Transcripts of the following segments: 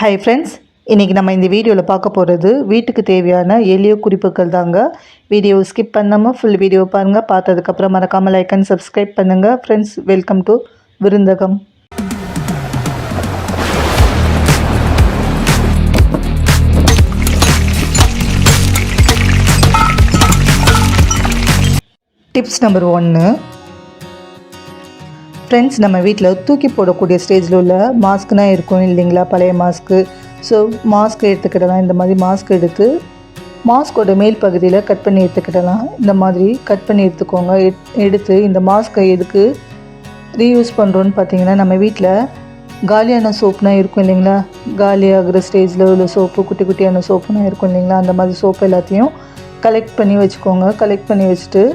Hi friends இன்றைக்கி நம்ம இந்த வீடியோவில் பார்க்க போகிறது வீட்டுக்கு தேவையான எளிய குறிப்புகள் தாங்க. வீடியோ ஸ்கிப் பண்ணாமல் ஃபுல் வீடியோ பாருங்கள் பார்த்ததுக்கப்புறம் மறக்காமல் லைக் அண்ட் சப்ஸ்கிரைப் பண்ணுங்கள் friends welcome to Virunthagam. Tips number ஒன்று ஃப்ரெண்ட்ஸ் நம்ம வீட்டில் தூக்கி போடக்கூடிய ஸ்டேஜில் உள்ள மாஸ்க்னா இருக்கும் இல்லைங்களா? பழைய மாஸ்க்கு ஸோ மாஸ்க் எடுத்துக்கிடலாம். இந்த மாதிரி மாஸ்க் எடுத்து மாஸ்கோட மேல் பகுதியில் கட் பண்ணி எடுத்துக்கிடலாம். இந்த மாதிரி கட் பண்ணி எடுத்துக்கோங்க. எட்- எடுத்து இந்த மாஸ்க்கை எதுக்கு ரீயூஸ் பண்ணுறோன்னு பார்த்தீங்கன்னா நம்ம வீட்டில் காலியான சோப்புனா இருக்கும் இல்லைங்களா? காலியாகிற ஸ்டேஜில் உள்ள சோப்பு குட்டி குட்டியான சோப்புனா இருக்கும் இல்லைங்களா? அந்த மாதிரி சோப்பு எல்லாத்தையும் கலெக்ட் பண்ணி வச்சுக்கோங்க. கலெக்ட் பண்ணி வச்சுட்டு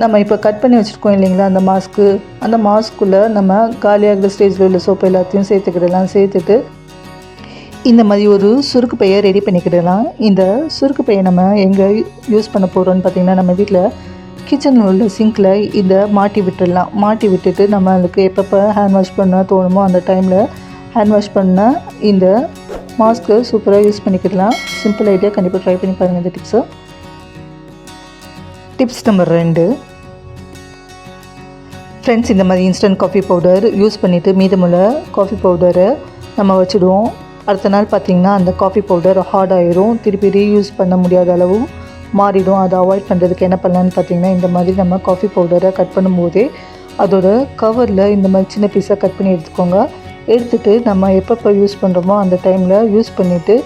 நம்ம இப்போ கட் பண்ணி வச்சுருக்கோம் இல்லைங்களா? அந்த மாஸ்க்கு அந்த மாஸ்க்குள்ளே நம்ம காலியாகிற ஸ்டேஜில் உள்ள சோப்பு எல்லாத்தையும் சேர்த்துக்கிடலாம். சேர்த்துட்டு இந்த மாதிரி ஒரு சுருக்கு பையை ரெடி பண்ணிக்கிடலாம். இந்த சுருக்கு பையை நம்ம எங்கே யூஸ் பண்ண போகிறோம்னு பார்த்திங்கன்னா நம்ம வீட்டில் கிச்சனில் உள்ள சிங்கில் இதை மாட்டி விட்டுடலாம். மாட்டி விட்டுட்டு நம்ம அதுக்கு எப்பப்போ ஹேண்ட் வாஷ் பண்ண தோணுமோ அந்த டைமில் ஹேண்ட் வாஷ் பண்ண இந்த மாஸ்க்கு சூப்பராக யூஸ் பண்ணிக்கிடலாம். சிம்பிள் ஐடியா கண்டிப்பாக ட்ரை பண்ணி பாருங்கள் இந்த டிப்ஸை டிப்ஸ் நம்பர் ரெண்டு. ஃப்ரெண்ட்ஸ் இந்த மாதிரி இன்ஸ்டன்ட் காஃபி பவுடர் யூஸ் பண்ணிவிட்டு மீதமுள்ள காஃபி பவுடரை நம்ம வச்சுடுவோம். அடுத்த நாள் பார்த்திங்கன்னா அந்த காஃபி பவுடர் ஹார்ட் ஆயிரும். திருப்பி ரீயூஸ் பண்ண முடியாத அளவு மாறிடும். அதை அவாய்ட் பண்ணுறதுக்கு என்ன பண்ணலான்னு பார்த்தீங்கன்னா இந்த மாதிரி நம்ம காஃபி பவுடரை கட் பண்ணும்போதே அதோட கவரில் இந்த மாதிரி சின்ன பீஸாக கட் பண்ணி எடுத்துக்கோங்க. எடுத்துகிட்டு நம்ம எப்பப்போ யூஸ் பண்ணுறோமோ அந்த டைமில் யூஸ் பண்ணிவிட்டு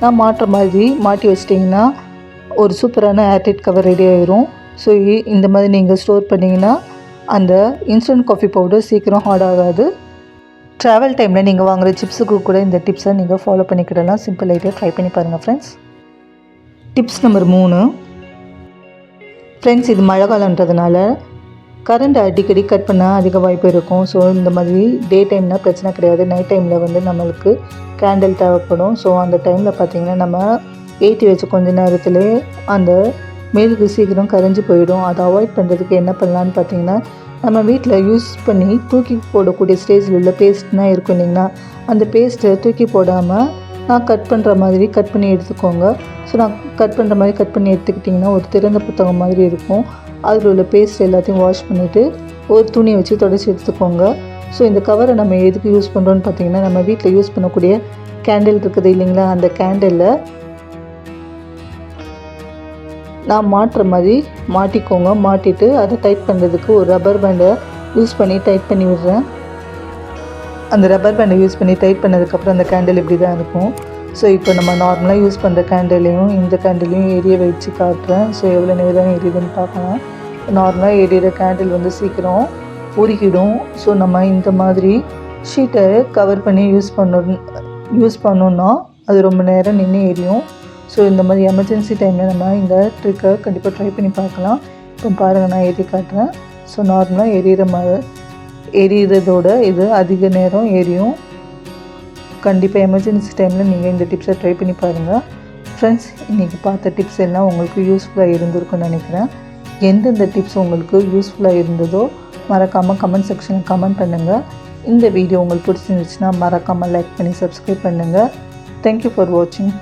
நான் மாட்டுற மாதிரி மாட்டி வச்சிட்டிங்கன்னா ஒரு சூப்பரான ஏர்டைட் கவர் ரெடி ஆயிரும். ஸோ இந்த மாதிரி நீங்கள் ஸ்டோர் பண்ணிங்கன்னா அந்த இன்ஸ்டன்ட் காஃபி பவுடர் சீக்கிரம் ஹார்ட் ஆகாது. ட்ராவல் டைமில் நீங்கள் வாங்குகிற சிப்ஸுக்கு கூட இந்த டிப்ஸை நீங்கள் ஃபாலோ பண்ணிக்கிடலாம். சிம்பிள் ஐடியா ட்ரை பண்ணி பாருங்கள் ஃப்ரெண்ட்ஸ் டிப்ஸ் நம்பர் மூணு. ஃப்ரெண்ட்ஸ் இது மழை காலன்றதுனால கரண்ட் அடிக்கடி கட் பண்ண அதிக வாய்ப்பு இருக்கும். ஸோ இந்த மாதிரி டே டைம்னா பிரச்சனை கிடையாது. நைட் டைமில் வந்து நம்மளுக்கு கேண்டில் தேவைப்படும். ஸோ அந்த டைமில் பார்த்திங்கன்னா நம்ம ஏற்றி வச்ச கொஞ்ச நேரத்துலேயே அந்த மெழுகு சீக்கிரம் கரைஞ்சி போயிடும். அதை அவாய்ட் பண்ணுறதுக்கு என்ன பண்ணலான்னு பார்த்தீங்கன்னா நம்ம வீட்டில் யூஸ் பண்ணி தூக்கி போடக்கூடிய ஸ்டேஜில் உள்ள பேஸ்ட்னா இருக்கும் இல்லைங்களா? அந்த பேஸ்ட்டை தூக்கி போடாமல் நான் கட் பண்ணுற மாதிரி கட் பண்ணி எடுத்துக்கோங்க. ஸோ நான் கட் பண்ணுற மாதிரி கட் பண்ணி எடுத்துக்கிட்டிங்கன்னா ஒரு திறந்த புத்தகம் மாதிரி இருக்கும். அதில் உள்ள பேஸ்ட் எல்லாத்தையும் வாஷ் பண்ணிவிட்டு ஒரு துணியை வச்சு தொடச்சி எடுத்துக்கோங்க. ஸோ இந்த கவரை நம்ம எதுக்கு யூஸ் பண்ணுறோன்னு பார்த்தீங்கன்னா நம்ம வீட்டில் யூஸ் பண்ணக்கூடிய கேண்டில் இருக்குது இல்லைங்களா? அந்த கேண்டிலில் நான் மாட்டுற மாதிரி மாட்டிக்கோங்க. மாட்டிட்டு அதை டைட் பண்ணுறதுக்கு ஒரு ரப்பர் பேண்டை யூஸ் பண்ணி டைட் பண்ணி விடுறேன். அந்த ரப்பர் பேண்டை யூஸ் பண்ணி டைட் பண்ணதுக்கப்புறம் அந்த கேண்டில் இப்படி தான் இருக்கும். ஸோ இப்போ நம்ம நார்மலாக யூஸ் பண்ணுற கேண்டிலையும் இந்த கேண்டிலையும் எரிய வச்சு காட்டுறேன். ஸோ எவ்வளோ நேரம் எரியுதுன்னு பார்க்கலாம். நார்மலாக எரியிற கேண்டில் வந்து சீக்கிரம் உருகிடும். ஸோ நம்ம இந்த மாதிரி ஷீட்டை கவர் பண்ணி யூஸ் பண்ணணும் யூஸ் பண்ணோன்னா அது ரொம்ப நேரம் நின்று எரியும். ஸோ இந்த மாதிரி எமர்ஜென்சி டைமில் நம்ம இந்த ட்ரிக்கை கண்டிப்பாக ட்ரை பண்ணி பார்க்கலாம். இப்போ பாருங்கள் நான் ஏறி காட்டுறேன். ஸோ நார்மலாக எரியிற மாதிரி எரியிறதோட இது அதிக நேரம் எரியும். கண்டிப்பாக எமர்ஜென்சி டைமில் நீங்கள் இந்த டிப்ஸை ட்ரை பண்ணி பாருங்கள் ஃப்ரெண்ட்ஸ் இன்றைக்கி பார்த்த டிப்ஸ் எல்லாம் உங்களுக்கு யூஸ்ஃபுல்லாக இருந்திருக்குன்னு நினைக்கிறேன். எந்தெந்த டிப்ஸ் உங்களுக்கு யூஸ்ஃபுல்லாக இருந்ததோ மறக்காமல் கமெண்ட் செக்ஷனில் கமெண்ட் பண்ணுங்கள் இந்த வீடியோ உங்களுக்கு பிடிச்சிருந்துச்சுன்னா மறக்காமல் லைக் பண்ணி சப்ஸ்கிரைப் பண்ணுங்கள் தேங்க்யூ ஃபார் வாட்சிங்